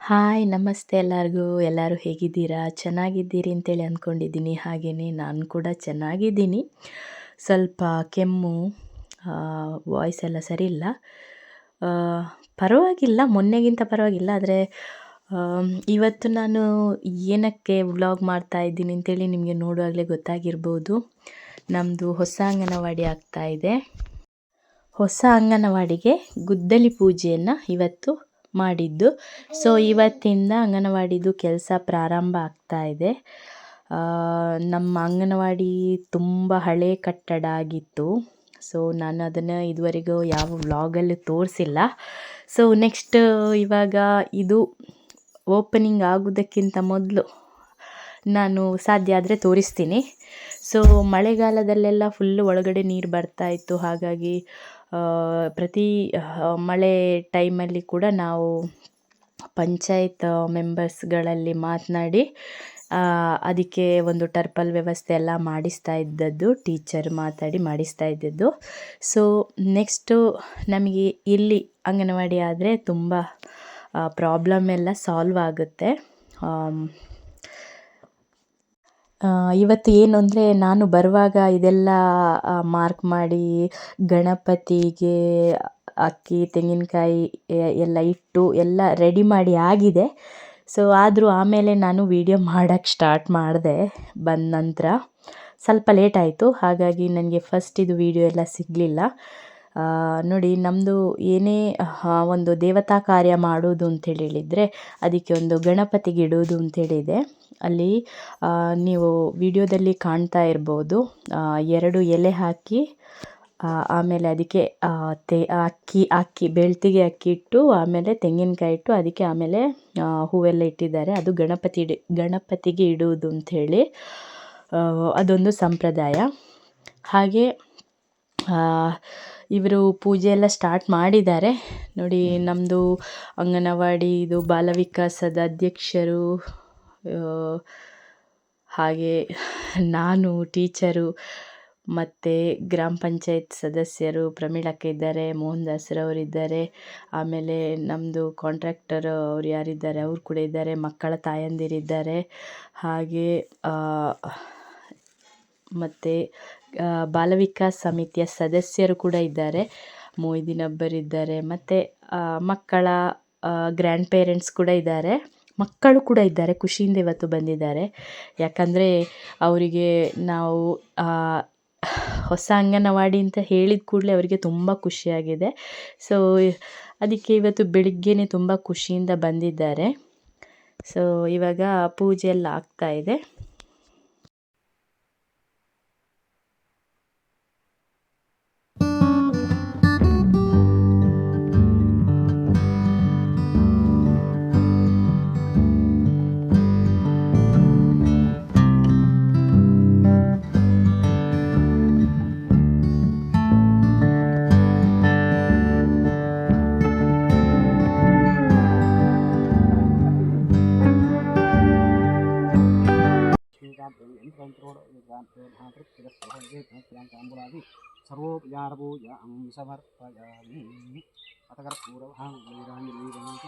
Hi, ನಮಸ್ತೆ ಎಲ್ಲರಿಗೂ. ಎಲ್ಲರೂ ಹೇಗಿದ್ದೀರಾ? ಚೆನ್ನಾಗಿದ್ದೀರಿ ಅಂತೇಳಿ ಅಂದ್ಕೊಂಡಿದ್ದೀನಿ ಹಾಗೆಯೇ ನಾನು ಕೂಡ ಚೆನ್ನಾಗಿದ್ದೀನಿ. ಸ್ವಲ್ಪ ಕೆಮ್ಮು ವಾಯ್ಸ್ ಎಲ್ಲ ಸರಿ ಇಲ್ಲ ಪರವಾಗಿಲ್ಲ, ಮೊನ್ನೆಗಿಂತ ಪರವಾಗಿಲ್ಲ. ಆದರೆ ಇವತ್ತು ನಾನು ಏನಕ್ಕೆ ವ್ಲಾಗ್ ಮಾಡ್ತಾ ಇದ್ದೀನಿ ಅಂತೇಳಿ ನಿಮಗೆ ನೋಡುವಾಗಲೇ ಗೊತ್ತಾಗಿರ್ಬೋದು. ನಮ್ಮದು ಹೊಸ ಅಂಗನವಾಡಿ ಆಗ್ತಾ ಇದೆ. ಹೊಸ ಅಂಗನವಾಡಿಗೆ ಗುದ್ದಲಿ ಪೂಜೆಯನ್ನು ಇವತ್ತು ಮಾಡಿದ್ದು. ಸೊ ಇವತ್ತಿಂದ ಅಂಗನವಾಡಿದು ಕೆಲಸ ಪ್ರಾರಂಭ ಆಗ್ತಾ ಇದೆ. ನಮ್ಮ ಅಂಗನವಾಡಿ ತುಂಬ ಹಳೆ ಕಟ್ಟಡ ಆಗಿತ್ತು. ಸೊ ನಾನು ಅದನ್ನು ಇದುವರೆಗೂ ಯಾವ ವ್ಲಾಗಲ್ಲೂ ತೋರಿಸಿಲ್ಲ. ಸೊ ನೆಕ್ಸ್ಟ್ ಇವಾಗ ಇದು ಓಪನಿಂಗ್ ಆಗೋದಕ್ಕಿಂತ ಮೊದಲು ನಾನು ಸಾಧ್ಯ ಆದರೆ ತೋರಿಸ್ತೀನಿ. ಸೊ ಮಳೆಗಾಲದಲ್ಲೆಲ್ಲ ಫುಲ್ಲು ಒಳಗಡೆ ನೀರು ಬರ್ತಾ ಇತ್ತು. ಹಾಗಾಗಿ ಪ್ರತಿ ಮಳೆ ಟೈಮಲ್ಲಿ ಕೂಡ ನಾವು ಪಂಚಾಯತ್ ಮೆಂಬರ್ಸ್ಗಳಲ್ಲಿ ಮಾತನಾಡಿ ಅದಕ್ಕೆ ಒಂದು ಟರ್ಪಲ್ ವ್ಯವಸ್ಥೆ ಎಲ್ಲ ಮಾಡಿಸ್ತಾ ಇದ್ದದ್ದು, ಟೀಚರ್ ಮಾತಾಡಿ ಮಾಡಿಸ್ತಾ ಇದ್ದದ್ದು. ಸೊ ನೆಕ್ಸ್ಟು ನಮಗೆ ಇಲ್ಲಿ ಅಂಗನವಾಡಿ ಆದರೆ ತುಂಬ ಪ್ರಾಬ್ಲಮ್ ಎಲ್ಲ ಸಾಲ್ವ್ ಆಗುತ್ತೆ. ಇವತ್ತು ಏನು ಅಂದರೆ ನಾನು ಬರುವಾಗ ಇದೆಲ್ಲ ಮಾರ್ಕ್ ಮಾಡಿ ಗಣಪತಿಗೆ ಅಕ್ಕಿ, ತೆಂಗಿನಕಾಯಿ ಎಲ್ಲ ಇಟ್ಟು ಎಲ್ಲ ರೆಡಿ ಮಾಡಿ ಆಗಿದೆ. ಸೊ ಆದರೂ ಆಮೇಲೆ ನಾನು ವೀಡಿಯೋ ಮಾಡೋಕ್ಕೆ ಸ್ಟಾರ್ಟ್ ಮಾಡಿದೆ ಬಂದ ನಂತರ. ಸ್ವಲ್ಪ ಲೇಟ್ ಆಯಿತು, ಹಾಗಾಗಿ ನನಗೆ ಫಸ್ಟ್ ಇದು ವೀಡಿಯೋ ಎಲ್ಲ ಸಿಗಲಿಲ್ಲ. ನೋಡಿ ನಮ್ಮದು ಏನೇ ಒಂದು ದೇವತಾ ಕಾರ್ಯ ಮಾಡೋದು ಅಂತೇಳಿ ಹೇಳಿದರೆ, ಅದಕ್ಕೆ ಒಂದು ಗಣಪತಿಗೆ ಇಡೋದು ಅಂತೇಳಿದೆ ಅಲ್ಲಿ ನೀವು ವಿಡಿಯೋದಲ್ಲಿ ಕಾಣ್ತಾ ಇರ್ಬೋದು. ಎರಡು ಎಲೆ ಹಾಕಿ ಆಮೇಲೆ ಅದಕ್ಕೆ ತೆ, ಅಕ್ಕಿ ಅಕ್ಕಿ, ಬೆಳ್ತಿಗೆ ಅಕ್ಕಿ ಇಟ್ಟು, ಆಮೇಲೆ ತೆಂಗಿನಕಾಯಿ ಇಟ್ಟು, ಅದಕ್ಕೆ ಆಮೇಲೆ ಹೂವೆಲ್ಲ ಇಟ್ಟಿದ್ದಾರೆ. ಅದು ಗಣಪತಿ ಇಡಿ, ಗಣಪತಿಗೆ ಇಡುವುದು ಅಂಥೇಳಿ ಅದೊಂದು ಸಂಪ್ರದಾಯ. ಹಾಗೆ ಇವರು ಪೂಜೆ ಎಲ್ಲ ಸ್ಟಾರ್ಟ್ ಮಾಡಿದ್ದಾರೆ. ನೋಡಿ ನಮ್ಮದು ಅಂಗನವಾಡಿ, ಇದು ಬಾಲ ವಿಕಾಸದ ಅಧ್ಯಕ್ಷರು ಹಾಗೆ ನಾನು ಟೀಚರು ಮತ್ತು ಗ್ರಾಮ ಪಂಚಾಯತ್ ಸದಸ್ಯರು ಪ್ರಮೀಳಕ್ಕ ಇದ್ದಾರೆ ಮೋಹನ್ ಇದ್ದಾರೆ ಆಮೇಲೆ ನಮ್ಮದು ಕಾಂಟ್ರಾಕ್ಟರ್ ಅವ್ರು ಯಾರಿದ್ದಾರೆ ಅವ್ರು ಕೂಡ ಇದ್ದಾರೆ ಮಕ್ಕಳ ತಾಯಂದಿರಿದ್ದಾರೆ. ಹಾಗೆ ಆ, ಮತ್ತು ಬಾಲ ಸಮಿತಿಯ ಸದಸ್ಯರು ಕೂಡ ಇದ್ದಾರೆ ಮೊಯ್ದಿನ್ ಅಬ್ಬರಿದ್ದಾರೆ ಮತ್ತು ಮಕ್ಕಳ ಗ್ರ್ಯಾಂಡ್ ಪೇರೆಂಟ್ಸ್ ಕೂಡ ಇದ್ದಾರೆ. ಮಕ್ಕಳು ಕೂಡ ಇದ್ದಾರೆ, ಖುಷಿಯಿಂದ ಇವತ್ತು ಬಂದಿದ್ದಾರೆ. ಯಾಕಂದರೆ ಅವರಿಗೆ ನಾವು ಹೊಸ ಅಂಗನವಾಡಿ ಅಂತ ಹೇಳಿದ ಕೂಡಲೇ ಅವರಿಗೆ ತುಂಬ ಖುಷಿಯಾಗಿದೆ. ಸೊ ಅದಕ್ಕೆ ಇವತ್ತು ಬೆಳಗ್ಗೆನೇ ತುಂಬ ಖುಷಿಯಿಂದ ಬಂದಿದ್ದಾರೆ. ಸೊ ಇವಾಗ ಪೂಜೆ ಎಲ್ಲ ಆಗ್ತಾ సర్వోపచారపూజ సమర్పయామి అత కర్పూరభాం వీరాంజలి వీరంతి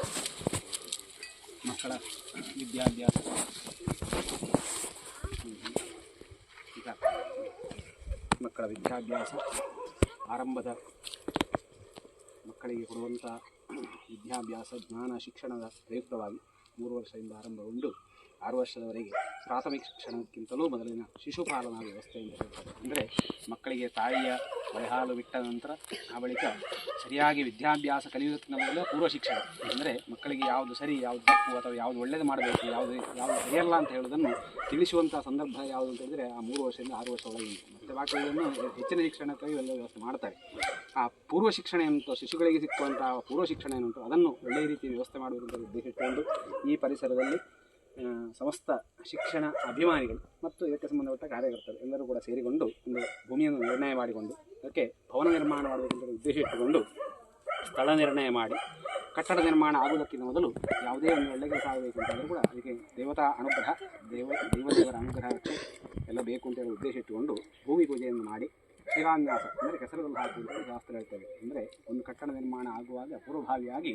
ಮಕ್ಕಳ ವಿದ್ಯಾಭ್ಯಾಸ. ಮಕ್ಕಳ ವಿದ್ಯಾಭ್ಯಾಸ ಆರಂಭದ ಮಕ್ಕಳಿಗೆ ಕೊಡುವಂಥ ವಿದ್ಯಾಭ್ಯಾಸ, ಜ್ಞಾನ, ಶಿಕ್ಷಣದ ಪ್ರಯುಕ್ತವಾಗಿ ಮೂರು ವರ್ಷದಿಂದ ಆರಂಭಗೊಂಡು ಆರು ವರ್ಷದವರೆಗೆ ಪ್ರಾಥಮಿಕ ಶಿಕ್ಷಣಕ್ಕಿಂತಲೂ ಮೊದಲಿನ ಶಿಶುಪಾಲನಾ ವ್ಯವಸ್ಥೆ ಎಂದು ಹೇಳ್ತಾರೆ. ಅಂದರೆ ಮಕ್ಕಳಿಗೆ ತಾಯಿಯ ಬಯಹಾಲು ಬಿಟ್ಟ ನಂತರ ಆ ಬಳಿಕ ಸರಿಯಾಗಿ ವಿದ್ಯಾಭ್ಯಾಸ ಕಲಿಯುವುದಕ್ಕಿಂತ ಮೊದಲು ಪೂರ್ವ ಶಿಕ್ಷಣ. ಅಂದರೆ ಮಕ್ಕಳಿಗೆ ಯಾವುದು ಸರಿ, ಯಾವುದು ತಪ್ಪು ಅಥವಾ ಯಾವುದು ಒಳ್ಳೆಯದು ಮಾಡಬೇಕು, ಯಾವುದು ಯಾವುದು ಸರಿಯಲ್ಲ ಅಂತ ಹೇಳೋದನ್ನು ತಿಳಿಸುವಂಥ ಸಂದರ್ಭ ಯಾವುದು ಅಂತ ಹೇಳಿದರೆ ಆ ಮೂರು ವರ್ಷದಿಂದ ಆರು ವರ್ಷ ಒಳಗೆ ಮತ್ತು ಬಾಕಿಗಳನ್ನು ಹೆಚ್ಚಿನ ಶಿಕ್ಷಣಕ್ಕಾಗಿ ಎಲ್ಲ ವ್ಯವಸ್ಥೆ ಮಾಡ್ತಾರೆ. ಆ ಪೂರ್ವ ಶಿಕ್ಷಣ ಏನುಂಟು ಶಿಶುಗಳಿಗೆ ಸಿಕ್ಕುವಂಥ ಪೂರ್ವ ಶಿಕ್ಷಣ ಏನುಂಟು ಅದನ್ನು ಒಳ್ಳೆಯ ರೀತಿ ವ್ಯವಸ್ಥೆ ಮಾಡುವುದರ ಉದ್ದೇಶ ಇಟ್ಟುಕೊಂಡು ಈ ಪರಿಸರದಲ್ಲಿ ಸಮಸ್ತ ಶಿಕ್ಷಣ ಅಭಿಮಾನಿಗಳು ಮತ್ತು ಇದಕ್ಕೆ ಸಂಬಂಧಪಟ್ಟ ಕಾರ್ಯಕರ್ತರು ಎಲ್ಲರೂ ಕೂಡ ಸೇರಿಕೊಂಡು ಒಂದು ಭೂಮಿಯನ್ನು ನಿರ್ಣಯ ಮಾಡಿಕೊಂಡು, ಅದಕ್ಕೆ ಭವನ ನಿರ್ಮಾಣ ಮಾಡಬೇಕೆಂಬ ಉದ್ದೇಶ ಇಟ್ಟುಕೊಂಡು ಸ್ಥಳ ನಿರ್ಣಯ ಮಾಡಿ, ಕಟ್ಟಡ ನಿರ್ಮಾಣ ಆಗುವುದಕ್ಕಿಂತ ಮೊದಲು ಯಾವುದೇ ಒಂದು ಒಳ್ಳೆ ಕೆಲಸ ಆಗಬೇಕು ಅಂತಂದರೂ ಕೂಡ ಅದಕ್ಕೆ ದೇವತಾ ಅನುಗ್ರಹ, ದೇವ ದೇವದೇವರ ಅನುಗ್ರಹ ಎಲ್ಲ ಬೇಕು ಅಂತ ಹೇಳಿ ಉದ್ದೇಶ ಇಟ್ಟುಕೊಂಡು ಭೂಮಿ ಪೂಜೆಯನ್ನು ಮಾಡಿ ಶಿಲಾನ್ಯಾಸ ಅಂದರೆ ಕೆಸರಲ್ಲಿ ಅಂತ ಶಾಸ್ತ್ರ ಹೇಳ್ತೇವೆ. ಅಂದರೆ ಒಂದು ಕಟ್ಟಡ ನಿರ್ಮಾಣ ಆಗುವಾಗ ಪೂರ್ವಭಾವಿಯಾಗಿ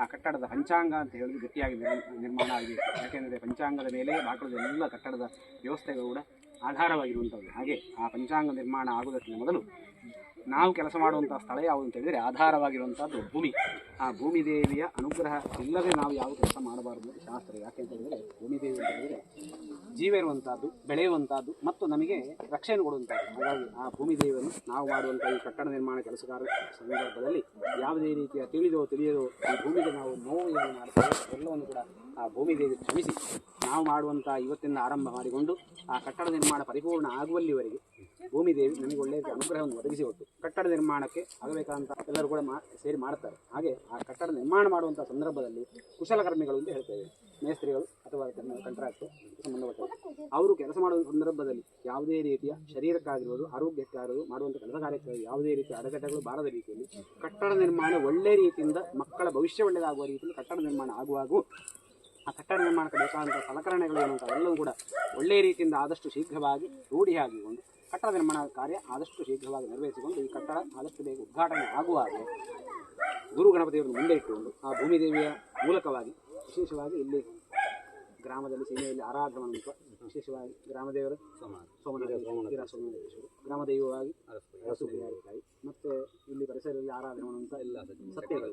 ಆ ಕಟ್ಟಡದ ಪಂಚಾಂಗ ಅಂತ ಹೇಳಿದ್ರೆ ಗಟ್ಟಿಯಾಗಿ ನಿರ್ಮಾಣ ಆಗಬೇಕು ಯಾಕೆಂದರೆ ಪಂಚಾಂಗದ ಮೇಲೆ ಬಾಕಳದ ಎಲ್ಲ ಕಟ್ಟಡದ ವ್ಯವಸ್ಥೆಗಳು ಕೂಡ ಆಧಾರವಾಗಿರುವಂಥದ್ದು. ಹಾಗೆ ಆ ಪಂಚಾಂಗ ನಿರ್ಮಾಣ ಆಗುವುದಕ್ಕಿಂತ ಮೊದಲು ನಾವು ಕೆಲಸ ಮಾಡುವಂಥ ಸ್ಥಳ ಯಾವುದು ಅಂತ ಹೇಳಿದರೆ ಆಧಾರವಾಗಿರುವಂಥದ್ದು ಭೂಮಿ. ಆ ಭೂಮಿ ದೇವಿಯ ಅನುಗ್ರಹ ಇಲ್ಲದೆ ನಾವು ಯಾವ ಕೆಲಸ ಮಾಡಬಾರದು ಶಾಸ್ತ್ರ ಯಾಕೆ ಅಂತ ಹೇಳಿದರೆ ಭೂಮಿ ದೇವಿ ಅಂತ ಹೇಳಿದರೆ ಜೀವ ಇರುವಂಥದ್ದು ಬೆಳೆಯುವಂಥದ್ದು ಮತ್ತು ನಮಗೆ ರಕ್ಷಣೆ ಕೊಡುವಂಥದ್ದು ಹಾಗಾಗಿ ಆ ಭೂಮಿ ದೇವಿಯನ್ನು ನಾವು ಮಾಡುವಂಥ ಈ ಕಟ್ಟಡ ನಿರ್ಮಾಣ ಕೆಲಸಗಾರ ಸಂದರ್ಭದಲ್ಲಿ ಯಾವುದೇ ರೀತಿಯ ತಿಳಿದೋ ತಿಳಿಯದೋ ಈ ಭೂಮಿಗೆ ನಾವು ನೋವು ಏನು ಮಾಡ್ತೇವೆ ಎಲ್ಲವನ್ನು ಕೂಡ ಆ ಭೂಮಿ ದೇವಿ ಕ್ಷಮಿಸಿ. ನಾವು ಮಾಡುವಂಥ ಇವತ್ತಿಂದ ಆರಂಭ ಮಾಡಿಕೊಂಡು ಆ ಕಟ್ಟಡ ನಿರ್ಮಾಣ ಪರಿಪೂರ್ಣ ಆಗುವಲ್ಲಿವರೆಗೆ ಭೂಮಿ ದೇವಿ ನಮಗೆ ಒಳ್ಳೆಯ ಅನುಗ್ರಹವನ್ನು ಒದಗಿಸಿ ಹೊತ್ತು ಕಟ್ಟಡ ನಿರ್ಮಾಣಕ್ಕೆ ಆಗಬೇಕಾದಂಥ ಎಲ್ಲರೂ ಕೂಡ ಸೇರಿ ಮಾಡ್ತಾರೆ. ಹಾಗೆ ಆ ಕಟ್ಟಡ ನಿರ್ಮಾಣ ಮಾಡುವಂಥ ಸಂದರ್ಭದಲ್ಲಿ ಕುಶಲಕರ್ಮಿಗಳು ಅಂತ ಹೇಳ್ತೇವೆ. ಮೇಸ್ತ್ರಿಗಳು ಅಥವಾ ಕಂಟ್ರಾಕ್ಟ್ ಸಂಬಂಧಪಟ್ಟವರು. ಅವರು ಕೆಲಸ ಮಾಡುವ ಸಂದರ್ಭದಲ್ಲಿ ಯಾವುದೇ ರೀತಿಯ ಶರೀರಕ್ಕಾಗಿರ್ಬೋದು, ಆರೋಗ್ಯಕ್ಕಾಗಿರ್ಬೋದು ಮಾಡುವಂಥ ಕೆಲಸ ಕಾರ್ಯಕ್ಕಾಗಿ ಯಾವುದೇ ರೀತಿಯ ಅಡೆತಡೆಗಳು ಬಾರದ ರೀತಿಯಲ್ಲಿ ಕಟ್ಟಡ ನಿರ್ಮಾಣ ಒಳ್ಳೆಯ ರೀತಿಯಿಂದ ಮಕ್ಕಳ ಭವಿಷ್ಯ ಒಳ್ಳೆಯದಾಗುವ ರೀತಿಯಲ್ಲಿ ಕಟ್ಟಡ ನಿರ್ಮಾಣ ಆಗುವಾಗ ಆ ಕಟ್ಟಡ ನಿರ್ಮಾಣಕ್ಕೆ ಬೇಕಾದಂಥ ಸಲಕರಣೆಗಳು ಏನಂತ ಎಲ್ಲವೂ ಕೂಡ ಒಳ್ಳೆಯ ರೀತಿಯಿಂದ ಆದಷ್ಟು ಶೀಘ್ರವಾಗಿ ರೂಢಿಯಾಗಿಕೊಂಡು ಕಟ್ಟಡ ನಿರ್ಮಾಣ ಕಾರ್ಯ ಆದಷ್ಟು ಶೀಘ್ರವಾಗಿ ನೆರವೇರಿಸಿಕೊಂಡು ಈ ಕಟ್ಟಡ ಆದಷ್ಟು ಬೇಗ ಉದ್ಘಾಟನೆ ಆಗುವ ಹಾಗೆ ಗುರು ಗಣಪತಿಯವರನ್ನು ಮುಂದೆ ಇಟ್ಟುಕೊಂಡು ಆ ಭೂಮಿದೇವಿಯ ಮೂಲಕವಾಗಿ ವಿಶೇಷವಾಗಿ ಇಲ್ಲಿ ಗ್ರಾಮದಲ್ಲಿ ಸೀಮೆಯಲ್ಲಿ ಆರಾಧನೆ ವಿಶೇಷವಾಗಿ ಗ್ರಾಮದೇವರು ಸೋಮನಾಥ. ಸೋಮನಾಥೇಶ್ವರು ಗ್ರಾಮದೈವವಾಗಿ ಅರಸುತಾಯಿ ಮತ್ತು ಇಲ್ಲಿ ಪರಿಸರದಲ್ಲಿ ಆರಾಧನೆ ಮಾಡುವಂಥ ಎಲ್ಲ ಸತ್ಯಗಳು.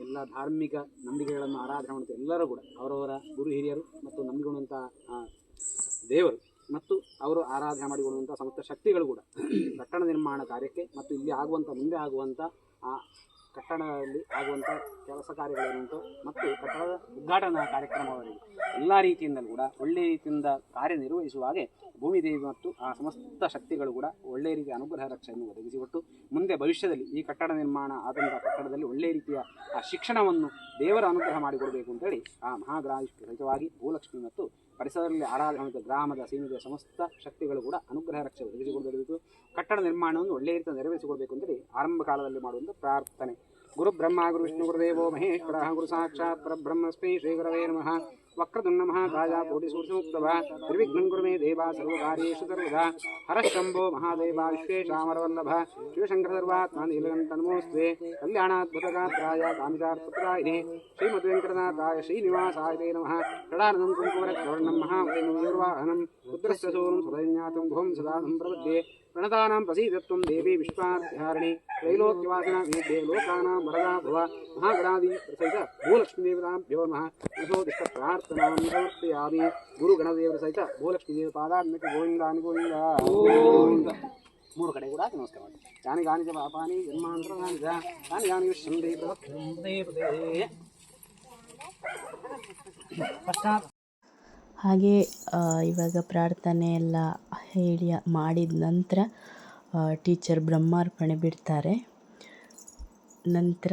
ಎಲ್ಲ ಧಾರ್ಮಿಕ ನಂಬಿಕೆಗಳನ್ನು ಆರಾಧನೆ ಮಾಡುವಂಥ ಎಲ್ಲರೂ ಕೂಡ ಅವರವರ ಗುರು ಹಿರಿಯರು ಮತ್ತು ನಂಬಿಕೊಂಡಂಥ ದೇವರು ಮತ್ತು ಅವರು ಆರಾಧನೆ ಮಾಡಿಕೊಳ್ಳುವಂಥ ಸಮಸ್ತ ಶಕ್ತಿಗಳು ಕೂಡ ಕಟ್ಟಡ ನಿರ್ಮಾಣ ಕಾರ್ಯಕ್ಕೆ ಮತ್ತು ಇಲ್ಲಿ ಆಗುವಂಥ ಮುಂದೆ ಆಗುವಂಥ ಆ ಕಟ್ಟಡದಲ್ಲಿ ಆಗುವಂಥ ಕೆಲಸ ಕಾರ್ಯಗಳೇನುಂಟು ಮತ್ತು ಕಟ್ಟಡದ ಉದ್ಘಾಟನಾ ಕಾರ್ಯಕ್ರಮವರೆಗೆ ಎಲ್ಲ ರೀತಿಯಿಂದಲೂ ಕೂಡ ಒಳ್ಳೆಯ ರೀತಿಯಿಂದ ಕಾರ್ಯನಿರ್ವಹಿಸುವ ಹಾಗೆ ಭೂಮಿದೇವಿ ಮತ್ತು ಆ ಸಮಸ್ತ ಶಕ್ತಿಗಳು ಕೂಡ ಒಳ್ಳೆಯ ರೀತಿಯ ಅನುಗ್ರಹ ರಕ್ಷೆಯನ್ನು ಒದಗಿಸಿಕೊಟ್ಟು ಮುಂದೆ ಭವಿಷ್ಯದಲ್ಲಿ ಈ ಕಟ್ಟಡ ನಿರ್ಮಾಣ ಆದಂಥ ಕಟ್ಟಡದಲ್ಲಿ ಒಳ್ಳೆಯ ರೀತಿಯ ಆ ಶಿಕ್ಷಣವನ್ನು ದೇವರ ಅನುಗ್ರಹ ಮಾಡಿಕೊಡಬೇಕು ಅಂತೇಳಿ ಆ ಮಹಾಗ್ರಹಿಷ್ಠ ಸಹಿತವಾಗಿ ಭೂಲಕ್ಷ್ಮಿ ಮತ್ತು ಪರಿಸರದಲ್ಲಿ ಆರಾಧನೆ ಗ್ರಾಮದ ಸೀಮಿತ ಸಮಸ್ತ ಶಕ್ತಿಗಳು ಕೂಡ ಅನುಗ್ರಹ ರಕ್ಷೆ ಒದಗಿಸಿಕೊಡಬೇಕು ಕಟ್ಟಡ ನಿರ್ಮಾಣವನ್ನು ಒಳ್ಳೆಯ ರೀತಿಯ ನೆರವೇರಿಸಿಕೊಡಬೇಕು ಅಂತೇಳಿ ಆರಂಭ ಕಾಲದಲ್ಲಿ ಮಾಡುವಂಥ ಪ್ರಾರ್ಥನೆ. ಗುರು ಬ್ರಹ್ಮ, ಗುರು ವಿಷ್ಣು, ಗುರುದೇವೋ ಮಹೇಶ್ವರ, ಗುರು ಸಾಕ್ಷಾತ್ ಪರಬ್ರಹ್ಮಸ್ಮೈ ಶ್ರೀ ಗುರವೇ ನಮಃ. वक्रतुन्न महाकाया कोटिसूर्यमुक्तभा त्रिविघ्नं कुरु मे देवा सर्वकार्येषु सर्वदा हरः शम्भो महादेवा विश्वेशामरवल्लभ शिवशङ्करसर्वात्मा नीलकण्ठनमोऽस्ते कल्याणाद्भुतगात्राय श्रीमद्वेङ्कटनाथाय श्रीनिवासाय ते नमः षडानन्दं कुङ्कुमरक्षवर्णं महावैनमयुर्वाहनं रुद्रस्य सोनं सुरज्ञातं भुवं सदानं प्रपद्ये प्रणतानां प्रसीदत्वं देवी वेद्ये लोकानां वरदा भव महागणादि प्रसहित नमः। ಯಶೋದಿಷ್ಟ ಪ್ರಾರ್ಥನಾಂ ಸಮರ್ಪಯಾಮಿ ಗುರು ಗಣದೇವರ ಸಹಿತ ಭೂಲಕ್ಷ್ಮೀ ದೇವ ಪಾದಾತ್ಮಕ ಗೋವಿಂದ ಗೋವಿಂದ. ಮೂರು ಕಡೆ ಕೂಡ ನಮಸ್ಕಾರ ಮಾಡಿ ಯಾನಿ ಗಾನಿ ಗಾನಿಜ ಪಾಪಾನಿ, ಜನ್ಮಾಂತರ ಗಾನಿ ಜ ಯಾನಿ ಗಾನಿ ಪ್ರವೃತ್ತೇ ಪಶ್ಚಾತ್ ಹಾಗೆ ಇವಾಗ ಪ್ರಾರ್ಥನೆ ಎಲ್ಲ ಹೇಳಿ ಮಾಡಿದ ನಂತರ ಟೀಚರ್ ಬ್ರಹ್ಮಾರ್ಪಣೆ ಬಿಡ್ತಾರೆ. ನಂತರ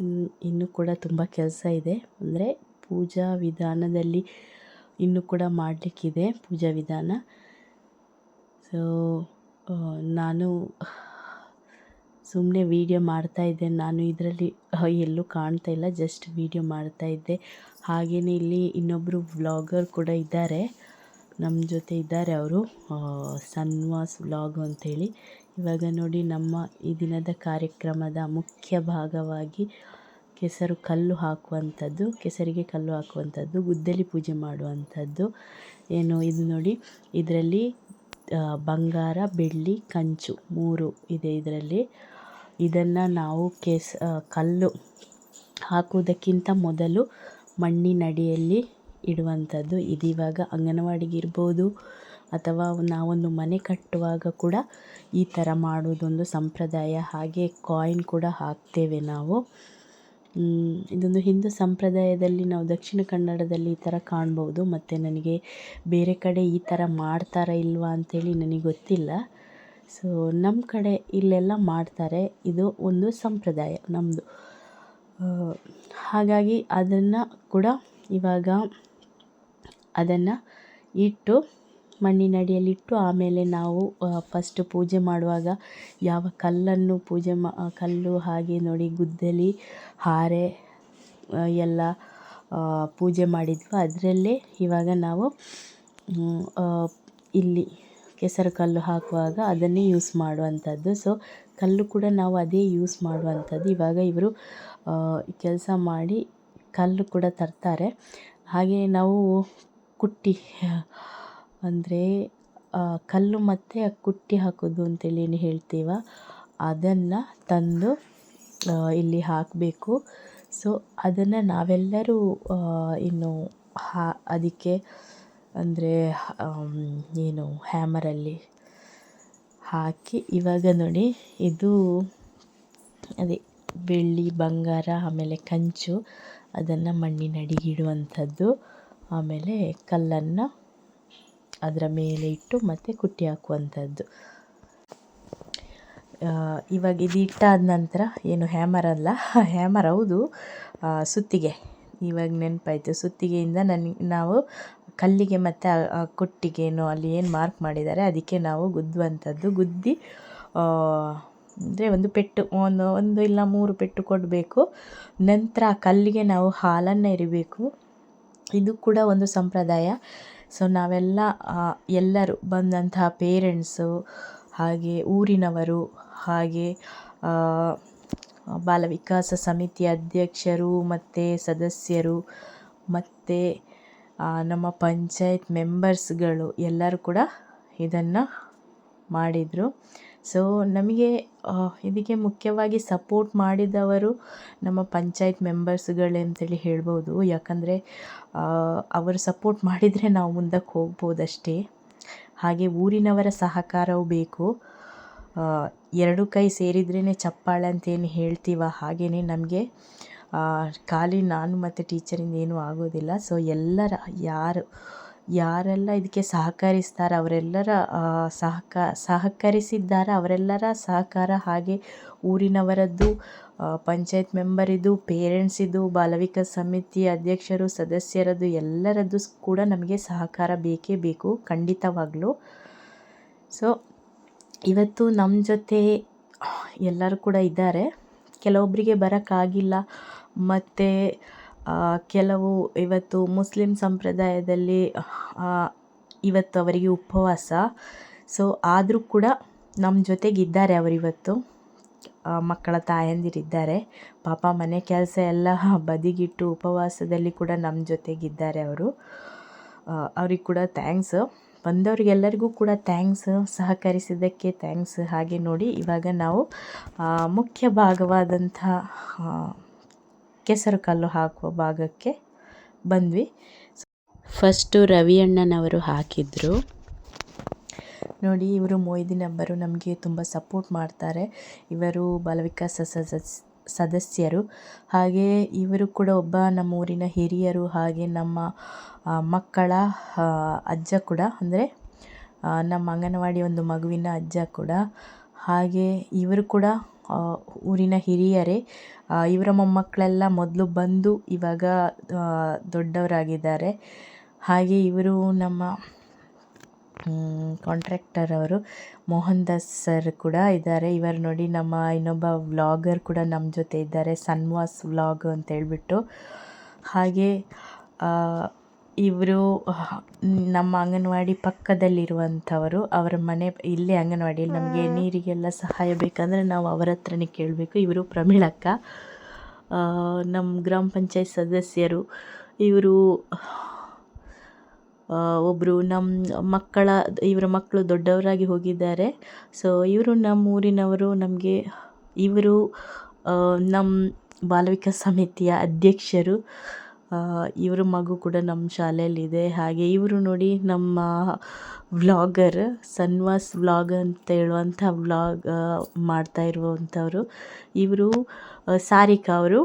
ಇನ್- ಇನ್ನೂ ಕೂಡ ತುಂಬ ಕೆಲಸ ಇದೆ. ಅಂದರೆ ಪೂಜಾ ವಿಧಾನದಲ್ಲಿ ಇನ್ನೂ ಕೂಡ ಮಾಡಲಿಕ್ಕಿದೆ ಪೂಜಾ ವಿಧಾನ. ಸೊ ನಾನು ಸುಮ್ಮನೆ ವೀಡಿಯೋ ಮಾಡ್ತಾಯಿದ್ದೆ ನಾನು ಇದರಲ್ಲಿ ಎಲ್ಲೂ ಕಾಣ್ತಾ ಇಲ್ಲ ಜಸ್ಟ್ ವೀಡಿಯೋ ಮಾಡ್ತಾಯಿದ್ದೆ ಹಾಗೆಯೇ ಇಲ್ಲಿ ಇನ್ನೊಬ್ಬರು ವ್ಲಾಗರ್ ಕೂಡ ಇದ್ದಾರೆ. ನಮ್ಮ ಜೊತೆ ಇದ್ದಾರೆ ಅವರು. ಸನ್ವಾಸ್ ವ್ಲಾಗ್ ಅಂತೇಳಿ ಇವಾಗ ನೋಡಿ ನಮ್ಮ ಈ ದಿನದ ಕಾರ್ಯಕ್ರಮದ ಮುಖ್ಯ ಭಾಗವಾಗಿ ಕೆಸರು ಕಲ್ಲು ಹಾಕುವಂಥದ್ದು, ಕೆಸರಿಗೆ ಕಲ್ಲು ಹಾಕುವಂಥದ್ದು, ಗುದ್ದಲಿ ಪೂಜೆ ಮಾಡುವಂಥದ್ದು. ಏನು ಇದು ನೋಡಿ, ಇದರಲ್ಲಿ ಬಂಗಾರ, ಬೆಳ್ಳಿ, ಕಂಚು ಮೂರು ಇದೆ ಇದರಲ್ಲಿ. ಇದನ್ನು ನಾವು ಕೆಸ ಕಲ್ಲು ಹಾಕುವುದಕ್ಕಿಂತ ಮೊದಲು ಮಣ್ಣಿನಡಿಯಲ್ಲಿ ಇಡುವಂಥದ್ದು. ಇದಿವಾಗ ಅಂಗನವಾಡಿಗಿರ್ಬೋದು ಅಥವಾ ನಾವೊಂದು ಮನೆ ಕಟ್ಟುವಾಗ ಕೂಡ ಈ ಥರ ಮಾಡುವುದೊಂದು ಸಂಪ್ರದಾಯ. ಹಾಗೆ ಕಾಯಿನ್ ಕೂಡ ಹಾಕ್ತೇವೆ ನಾವು. ಇದೊಂದು ಹಿಂದೂ ಸಂಪ್ರದಾಯದಲ್ಲಿ ನಾವು ದಕ್ಷಿಣ ಕನ್ನಡದಲ್ಲಿ ಈ ಥರ ಕಾಣ್ಬೋದು, ಮತ್ತು ನನಗೆ ಬೇರೆ ಕಡೆ ಈ ಥರ ಮಾಡ್ತಾರಾ ಇಲ್ವಾ ಅಂಥೇಳಿ ನನಗೆ ಗೊತ್ತಿಲ್ಲ. ಸೊ ನಮ್ಮ ಕಡೆ ಇಲ್ಲೆಲ್ಲ ಮಾಡ್ತಾರೆ, ಇದು ಒಂದು ಸಂಪ್ರದಾಯ ನಮ್ಮದು ಹಾಗಾಗಿ ಅದನ್ನು ಕೂಡ ಇವಾಗ ಅದನ್ನು ಇಟ್ಟು ಮಣ್ಣಿನಡಿಯಲ್ಲಿಟ್ಟು ಆಮೇಲೆ ನಾವು ಫಸ್ಟ್ ಪೂಜೆ ಮಾಡುವಾಗ ಯಾವ ಕಲ್ಲನ್ನು ಪೂಜೆ ಮಾ ಕಲ್ಲು ಹಾಗೆ ನೋಡಿ ಗುದ್ದಲಿ, ಹಾರೆ ಎಲ್ಲ ಪೂಜೆ ಮಾಡಿದ್ವೋ. ಅದರಲ್ಲೇ ಇವಾಗ ನಾವು ಇಲ್ಲಿ ಕೆಸರು ಕಲ್ಲು ಹಾಕುವಾಗ ಅದನ್ನೇ ಯೂಸ್ ಮಾಡುವಂಥದ್ದು. ಸೊ ಕಲ್ಲು ಕೂಡ ನಾವು ಅದೇ ಯೂಸ್ ಮಾಡುವಂಥದ್ದು. ಇವಾಗ ಇವರು ಕೆಲಸ ಮಾಡಿ ಕಲ್ಲು ಕೂಡ ತರ್ತಾರೆ. ಹಾಗೆ ನಾವು ಕುಟ್ಟಿ ಅಂದರೆ ಕಲ್ಲು ಮತ್ತು ಕುಟ್ಟಿ ಹಾಕೋದು ಅಂತೇಳಿ ಏನು ಹೇಳ್ತೀವ? ಅದನ್ನು ತಂದು ಇಲ್ಲಿ ಹಾಕಬೇಕು. ಸೊ ಅದನ್ನು ನಾವೆಲ್ಲರೂ ಇನ್ನು ಹಾ, ಅದಕ್ಕೆ ಅಂದರೆ ಏನು, ಹ್ಯಾಮರಲ್ಲಿ ಹಾಕಿ, ಇವಾಗ ನೋಡಿ, ಇದು ಅದೇ ಬೆಳ್ಳಿ, ಬಂಗಾರ, ಆಮೇಲೆ ಕಂಚು, ಅದನ್ನು ಮಣ್ಣಿನಡಿಗೆ ಇಡುವಂಥದ್ದು, ಆಮೇಲೆ ಕಲ್ಲನ್ನು ಅದರ ಮೇಲೆ ಇಟ್ಟು ಮತ್ತೆ ಕುಟ್ಟಿ ಹಾಕುವಂಥದ್ದು. ಇವಾಗ ಇದು ಇಟ್ಟಾದ ನಂತರ ಏನು ಹ್ಯಾಮರ್ ಅಲ್ಲ? ಹ್ಯಾಮರ್ ಹೌದು. ಸುತ್ತಿಗೆ. ಇವಾಗ ನೆನಪಾಯಿತು. ಸುತ್ತಿಗೆಯಿಂದ ನನಗೆ ನಾವು ಕಲ್ಲಿಗೆ ಮತ್ತು ಕುಟ್ಟಿಗೇನು ಅಲ್ಲಿ ಏನು ಮಾರ್ಕ್ ಮಾಡಿದ್ದಾರೆ ಅದಕ್ಕೆ ನಾವು ಗುದ್ದುವಂಥದ್ದು. ಗುದ್ದಿ ಅಂದರೆ ಒಂದು ಪೆಟ್ಟು, ಒಂದು ಒಂದು ಇಲ್ಲ ಮೂರು ಪೆಟ್ಟು ಕೊಡಬೇಕು. ನಂತರ ಆ ಕಲ್ಲಿಗೆ ನಾವು ಹಾಲನ್ನು ಇರಬೇಕು ಇದು ಕೂಡ ಒಂದು ಸಂಪ್ರದಾಯ. ಸೊ ನಾವೆಲ್ಲ ಎಲ್ಲರೂ ಬಂದಂತಹ ಪೇರೆಂಟ್ಸು ಹಾಗೆ ಊರಿನವರು, ಹಾಗೆ ಬಾಲ ವಿಕಾಸ ಸಮಿತಿ ಅಧ್ಯಕ್ಷರು, ಮತ್ತು ಸದಸ್ಯರು, ಮತ್ತು ನಮ್ಮ ಪಂಚಾಯತ್ ಮೆಂಬರ್ಸ್ಗಳು ಎಲ್ಲರೂ ಕೂಡ ಇದನ್ನು ಮಾಡಿದರು. ಸೊ ನಮಗೆ ಇದಕ್ಕೆ ಮುಖ್ಯವಾಗಿ ಸಪೋರ್ಟ್ ಮಾಡಿದವರು ನಮ್ಮ ಪಂಚಾಯತ್ ಮೆಂಬರ್ಸ್ಗಳೇ ಅಂತೇಳಿ ಹೇಳ್ಬೋದು. ಯಾಕಂದರೆ ಅವರು ಸಪೋರ್ಟ್ ಮಾಡಿದರೆ ನಾವು ಮುಂದಕ್ಕೆ ಹೋಗ್ಬೋದಷ್ಟೇ. ಹಾಗೆ ಊರಿನವರ ಸಹಕಾರವೂ ಬೇಕು. ಎರಡು ಕೈ ಸೇರಿದ್ರೇ ಚಪ್ಪಾಳೆ ಅಂತೇನು ಹೇಳ್ತೀವ ಹಾಗೆಯೇ ನಮಗೆ. ಖಾಲಿ ನಾನು ಮತ್ತು ಟೀಚರಿಂದ ಏನೂ ಆಗೋದಿಲ್ಲ. ಸೊ ಎಲ್ಲರ, ಯಾರು ಯಾರೆಲ್ಲ ಇದಕ್ಕೆ ಸಹಕರಿಸ್ತಾರೆ, ಅವರೆಲ್ಲರ ಸಹಕ, ಸಹಕರಿಸಿದ್ದಾರೆ, ಅವರೆಲ್ಲರ ಸಹಕಾರ ಹಾಗೆ ಊರಿನವರದ್ದು ಪಂಚಾಯತ್ ಮೆಂಬರಿದ್ದು ಪೇರೆಂಟ್ಸಿದ್ದು ಬಾಲವಿಕ ಸಮಿತಿ ಅಧ್ಯಕ್ಷರು ಸದಸ್ಯರದ್ದು ಎಲ್ಲರದ್ದು ಕೂಡ ನಮಗೆ ಸಹಕಾರ ಬೇಕೇ ಬೇಕು, ಖಂಡಿತವಾಗಲೂ. ಸೊ ಇವತ್ತು ನಮ್ಮ ಜೊತೆ ಎಲ್ಲರೂ ಕೂಡ ಇದ್ದಾರೆ. ಕೆಲವೊಬ್ಬರಿಗೆ ಬರೋಕ್ಕಾಗಿಲ್ಲ, ಮತ್ತು ಕೆಲವು ಇವತ್ತು ಮುಸ್ಲಿಂ ಸಂಪ್ರದಾಯದಲ್ಲಿ ಇವತ್ತು ಅವರಿಗೆ ಉಪವಾಸ. ಸೊ ಆದರೂ ಕೂಡ ನಮ್ಮ ಜೊತೆಗಿದ್ದಾರೆ ಅವರಿವತ್ತು ಮಕ್ಕಳ ತಾಯಂದಿರಿದ್ದಾರೆ. ಪಾಪ ಮನೆ ಕೆಲಸ ಎಲ್ಲ ಬದಿಗಿಟ್ಟು ಉಪವಾಸದಲ್ಲಿ ಕೂಡ ನಮ್ಮ ಜೊತೆಗಿದ್ದಾರೆ ಅವರು. ಅವ್ರಿಗೆ ಕೂಡ ಥ್ಯಾಂಕ್ಸ್ ಬಂದವ್ರಿಗೆಲ್ಲರಿಗೂ ಕೂಡ ಥ್ಯಾಂಕ್ಸ್ ಸಹಕರಿಸಿದ್ದಕ್ಕೆ ಥ್ಯಾಂಕ್ಸ್ ಹಾಗೆ ನೋಡಿ ಇವಾಗ ನಾವು ಮುಖ್ಯ ಭಾಗವಾದಂಥ ಕೆಸರು ಕಲ್ಲು ಹಾಕುವ ಭಾಗಕ್ಕೆ ಬಂದ್ವಿ. ಫಸ್ಟು ರವಿ ಅಣ್ಣನವರು ಹಾಕಿದ್ರು. ನೋಡಿ ಇವರು ಮೊಯ್ದಿನ್ ಅಬ್ಬರು ನಮಗೆ ತುಂಬ ಸಪೋರ್ಟ್ ಮಾಡ್ತಾರೆ. ಇವರು ಬಾಲವಿಕಾಸ ಸದಸ್ಯರು. ಹಾಗೆ ಇವರು ಕೂಡ ಒಬ್ಬ ನಮ್ಮ ಊರಿನ ಹಿರಿಯರು ಹಾಗೆ ನಮ್ಮ ಮಕ್ಕಳ ಅಜ್ಜ ಕೂಡ ಅಂದರೆ ನಮ್ಮ ಅಂಗನವಾಡಿ ಒಂದು ಮಗುವಿನ ಅಜ್ಜ ಕೂಡ. ಹಾಗೆ ಇವರು ಕೂಡ ಊರಿನ ಹಿರಿಯರೇ ಇವರ ಮೊಮ್ಮಕ್ಕಳೆಲ್ಲ ಮೊದಲು ಬಂದು ಇವಾಗ ದೊಡ್ಡವರಾಗಿದ್ದಾರೆ. ಹಾಗೆ ಇವರು ನಮ್ಮ ಕಾಂಟ್ರ್ಯಾಕ್ಟರ್ ಅವರು ಮೋಹನ್ ದಾಸ್ ಸರ್ ಕೂಡ ಇದ್ದಾರೆ. ಇವರು ನೋಡಿ ನಮ್ಮ ಇನ್ನೊಬ್ಬ ವ್ಲಾಗರ್ ಕೂಡ ನಮ್ಮ ಜೊತೆ ಇದ್ದಾರೆ, ಸನ್ವಾಸ್ ವ್ಲಾಗ್ ಅಂತ ಹೇಳ್ಬಿಟ್ಟು. ಹಾಗೆ ಇವರು ನಮ್ಮ ಅಂಗನವಾಡಿ ಪಕ್ಕದಲ್ಲಿರುವಂಥವರು ಅವರ ಮನೆ ಇಲ್ಲೇ ಅಂಗನವಾಡಿಯಲ್ಲಿ ನಮಗೆ ನೀರಿಗೆಲ್ಲ ಸಹಾಯ ಬೇಕಂದರೆ ನಾವು ಅವರ ಹತ್ರನೇ ಕೇಳಬೇಕು. ಇವರು ಪ್ರಮೀಳಕ್ಕ ನಮ್ಮ ಗ್ರಾಮ ಪಂಚಾಯತ್ ಸದಸ್ಯರು ಇವರು ಒಬ್ಬರು ನಮ್ಮ ಮಕ್ಕಳ ಇವರ ಮಕ್ಕಳು ದೊಡ್ಡವರಾಗಿ ಹೋಗಿದ್ದಾರೆ. ಸೊ ಇವರು ನಮ್ಮ ಊರಿನವರು ನಮಗೆ ಇವರು ನಮ್ಮ ಬಾಲವಿಕಾಸ್ ಸಮಿತಿಯ ಅಧ್ಯಕ್ಷರು. ಇವ್ರ ಮಗು ಕೂಡ ನಮ್ಮ ಶಾಲೆಯಲ್ಲಿದೆ. ಹಾಗೆ ಇವರು ನೋಡಿ ನಮ್ಮ ವ್ಲಾಗರ್ ಸನ್ವಾಸ್ ವ್ಲಾಗ್ ಅಂತ ಹೇಳುವಂಥ ವ್ಲಾಗ್ ಮಾಡ್ತಾ ಇರುವಂಥವ್ರು. ಇವರು ಸಾರಿಕಾ ಅವರು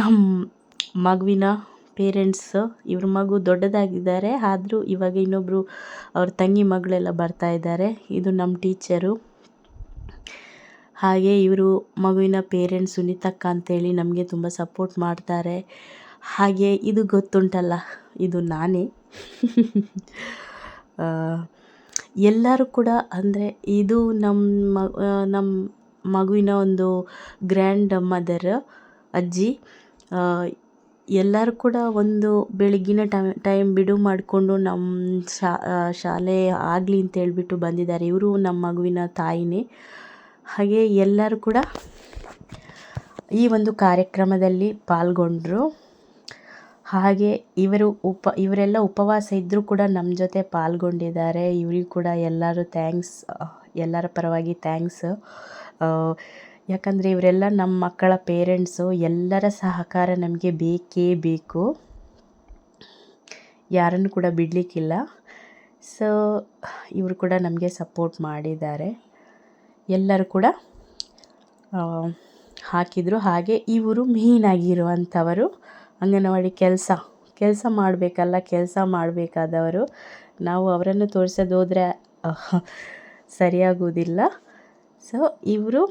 ನಮ್ಮ ಮಗುವಿನ ಪೇರೆಂಟ್ಸ್, ಇವ್ರ ಮಗು ದೊಡ್ಡದಾಗಿದ್ದಾರೆ. ಆದರೂ ಇವಾಗ ಇನ್ನೊಬ್ಬರು ಅವ್ರ ತಂಗಿ ಮಗಳೆಲ್ಲ ಬರ್ತಾ ಇದ್ದಾರೆ. ಇದು ನಮ್ಮ ಟೀಚರು. ಹಾಗೆ ಇವರು ಮಗುವಿನ ಪೇರೆಂಟ್ಸ್ ಸುನೀತಕ್ಕ ಅಂತೇಳಿ ನಮಗೆ ತುಂಬ ಸಪೋರ್ಟ್ ಮಾಡ್ತಾರೆ. ಹಾಗೆ ಇದು ಗೊತ್ತುಂಟಲ್ಲ, ಇದು ನಾನೇ. ಎಲ್ಲರೂ ಕೂಡ ಅಂದರೆ ಇದು ನಮ್ಮ ನಮ್ಮ ಮಗುವಿನ ಒಂದು ಗ್ರ್ಯಾಂಡ್ ಮದರ್ ಅಜ್ಜಿ ಎಲ್ಲರೂ ಕೂಡ ಒಂದು ಬೆಳಗಿನ ಟೈಮ್ ಟೈಮ್ ಬಿಡು ಮಾಡಿಕೊಂಡು ನಮ್ಮ ಶಾ ಶಾಲೆ ಆಗಲಿ ಅಂತ ಹೇಳಿಬಿಟ್ಟು ಬಂದಿದ್ದಾರೆ. ಇವರು ನಮ್ಮ ಮಗುವಿನ ತಾಯಿನೇ. ಹಾಗೆ ಎಲ್ಲರೂ ಕೂಡ ಈ ಒಂದು ಕಾರ್ಯಕ್ರಮದಲ್ಲಿ ಪಾಲ್ಗೊಂಡರು. ಹಾಗೆ ಇವರು ಉಪ, ಇವರೆಲ್ಲ ಉಪವಾಸ ಇದ್ದರೂ ಕೂಡ ನಮ್ಮ ಜೊತೆ ಪಾಲ್ಗೊಂಡಿದ್ದಾರೆ. ಇವ್ರಿಗೂ ಕೂಡ ಎಲ್ಲರೂ ಥ್ಯಾಂಕ್ಸ್ ಎಲ್ಲರ ಪರವಾಗಿ ಥ್ಯಾಂಕ್ಸ್ ಯಾಕಂದರೆ ಇವರೆಲ್ಲ ನಮ್ಮ ಮಕ್ಕಳ ಪೇರೆಂಟ್ಸು ಎಲ್ಲರ ಸಹಕಾರ ನಮಗೆ ಬೇಕೇ ಬೇಕು. ಯಾರನ್ನು ಕೂಡ ಬಿಡಲಿಕ್ಕಿಲ್ಲ. ಸೊ ಇವರು ಕೂಡ ನಮಗೆ ಸಪೋರ್ಟ್ ಮಾಡಿದ್ದಾರೆ. ಎಲ್ಲರೂ ಕೂಡ ಹಾಕಿದರು. ಹಾಗೆ ಇವರು ಮೇಯ್ನಾಗಿರುವಂಥವರು ಅಂಗನವಾಡಿ ಕೆಲಸ ಕೆಲಸ ಮಾಡಬೇಕಲ್ಲ, ಕೆಲಸ ಮಾಡಬೇಕಾದವರು ನಾವು ಅವರನ್ನು ತೋರಿಸೋದು ಹೋದರೆ ಸರಿಯಾಗುವುದಿಲ್ಲ. ಸೊ ಇವರು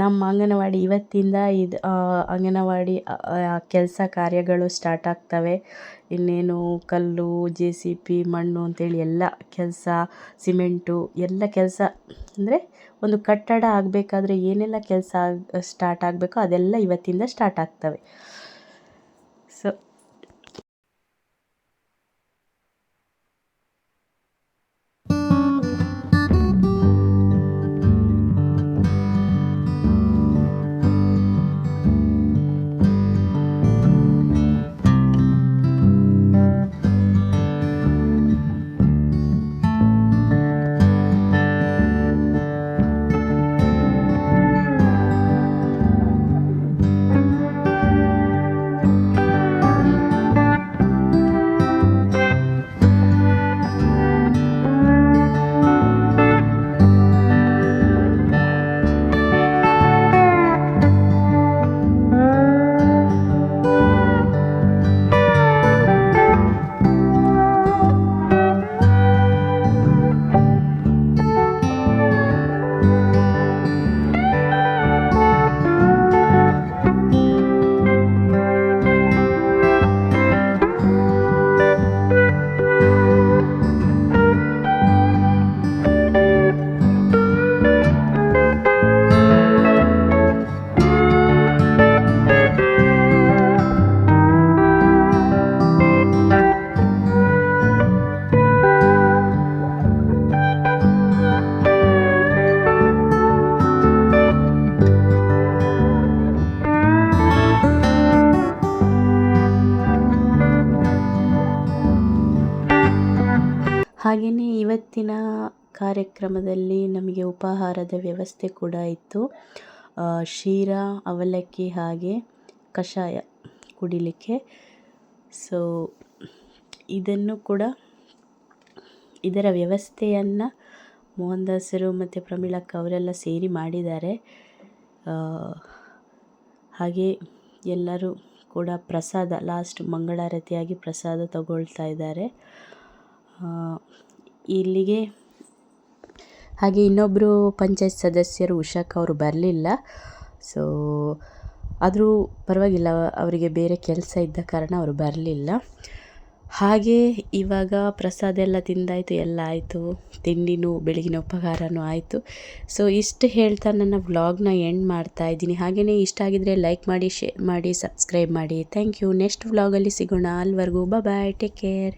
ನಮ್ಮ ಅಂಗನವಾಡಿ ಇವತ್ತಿಂದ ಇದು ಅಂಗನವಾಡಿ ಕೆಲಸ ಕಾರ್ಯಗಳು ಸ್ಟಾರ್ಟ್ ಆಗ್ತವೆ. ಇನ್ನೇನು ಕಲ್ಲು ಜೆ ಸಿ ಪಿ ಮಣ್ಣು ಅಂತೇಳಿ ಎಲ್ಲ ಕೆಲಸ, ಸಿಮೆಂಟು ಎಲ್ಲ ಕೆಲಸ, ಅಂದರೆ ಒಂದು ಕಟ್ಟಡ ಆಗಬೇಕಾದ್ರೆ ಏನೆಲ್ಲ ಕೆಲಸ ಸ್ಟಾರ್ಟ್ ಆಗಬೇಕೋ ಅದೆಲ್ಲ ಇವತ್ತಿಂದ ಸ್ಟಾರ್ಟ್ ಆಗ್ತವೆ. ಕಾರ್ಯಕ್ರಮದಲ್ಲಿ ನಮಗೆ ಉಪಾಹಾರದ ವ್ಯವಸ್ಥೆ ಕೂಡ ಇತ್ತು. ಶೀರಾ, ಅವಲಕ್ಕಿ ಹಾಗೆ ಕಷಾಯ ಕುಡಿಲಿಕ್ಕೆ. ಸೊ ಇದನ್ನು ಕೂಡ ಇದರ ವ್ಯವಸ್ಥೆಯನ್ನು ಮೋಹನ್ ದಾಸರು ಮತ್ತು ಪ್ರಮೀಳಕ್ಕ ಅವರೆಲ್ಲ ಸೇರಿ ಮಾಡಿದ್ದಾರೆ. ಹಾಗೆ ಎಲ್ಲರೂ ಕೂಡ ಪ್ರಸಾದ ಲಾಸ್ಟ್ ಮಂಗಳಾರತಿಯಾಗಿ ಪ್ರಸಾದ ತಗೊಳ್ತಾ ಇದ್ದಾರೆ. ಇಲ್ಲಿಗೆ ಹಾಗೆ ಇನ್ನೊಬ್ಬರು ಪಂಚಾಯತ್ ಸದಸ್ಯರು ಉಷಾಕ್ ಅವರು ಬರಲಿಲ್ಲ. ಸೊ ಆದರೂ ಪರವಾಗಿಲ್ಲ, ಅವರಿಗೆ ಬೇರೆ ಕೆಲಸ ಇದ್ದ ಕಾರಣ ಅವರು ಬರಲಿಲ್ಲ. ಹಾಗೆ ಇವಾಗ ಪ್ರಸಾದ ಎಲ್ಲ ತಿಂದಾಯಿತು, ಎಲ್ಲ ಆಯಿತು. ತಿಂಡಿನೂ, ಬೆಳಗಿನ ಉಪಹಾರನೂ ಆಯಿತು. ಸೊ ಇಷ್ಟು ಹೇಳ್ತಾ ನನ್ನ ವ್ಲಾಗ್ನ ಎಂಡ್ ಮಾಡ್ತಾ ಇದ್ದೀನಿ. ಹಾಗೆಯೇ ಇಷ್ಟ ಆಗಿದರೆ ಲೈಕ್ ಮಾಡಿ ಶೇರ್ ಮಾಡಿ ಸಬ್ಸ್ಕ್ರೈಬ್ ಮಾಡಿ. ಥ್ಯಾಂಕ್ ಯು ನೆಕ್ಸ್ಟ್ ವ್ಲಾಗಲ್ಲಿ ಸಿಗೋಣ. ಅಲ್ಲಿವರೆಗೂ ಬಾಯ್ ಟೇಕ್ ಕೇರ್